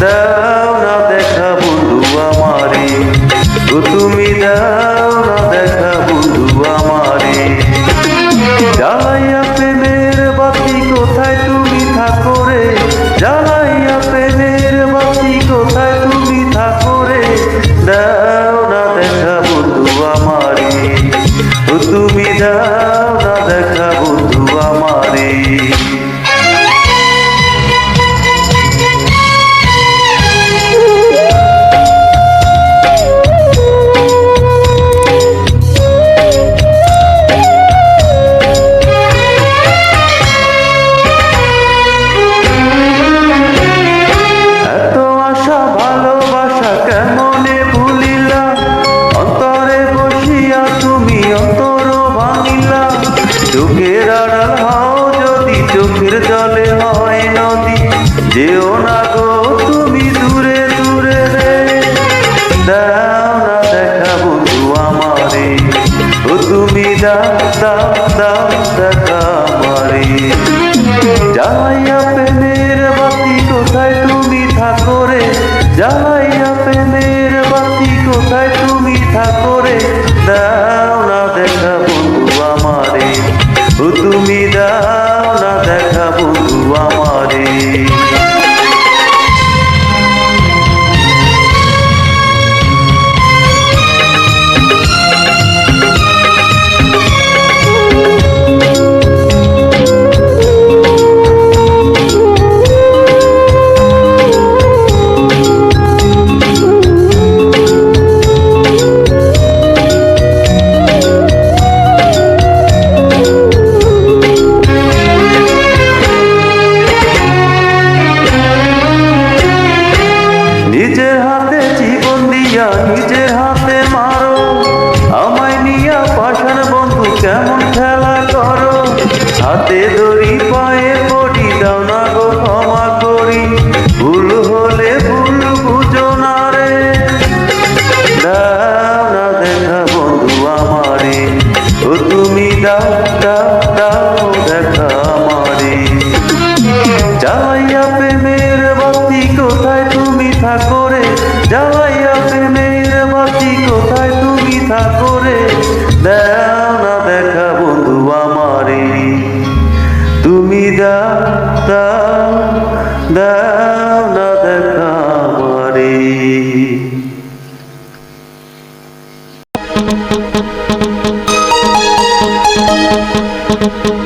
দাও না দেখা বন্ধু আমারে। তুমি দাও চোখের আড়াল হও যদি চোখের জলে হয় নদী। যেও না গো তুমি দূরে দূরে রে। দাও না দেখা বন্ধু আমারে। ও তুমি দাও দাও দাও দেখা আমারে। জ্বালাইয়া প্রেমের বাতি, কোথায় তুমি থাকো রে? জ্বালাইয়া প্রেমের বাতি, কোথায় তুমি থাকো রে? দাও না দেখা বন্ধু তুমি দাও না দেখাবো আমারে। কেমন খেলা করো, হাতে দড়ি, পায়ে পড়ি দাও না গো ক্ষমা করি। ভুল হলে ভুল বুঝো না রে। দাও না দেখা বন্ধু আমারে, ও তুমি দাও দাও দেখা আমারে। জ্বালাইয়া প্রেমের বাতি, কোথায় তুমি থাকো রে? প্রেমের বাতি, কোথায় তুমি থাকো রে? দাও দাও দাও না দেখা আমারে Thank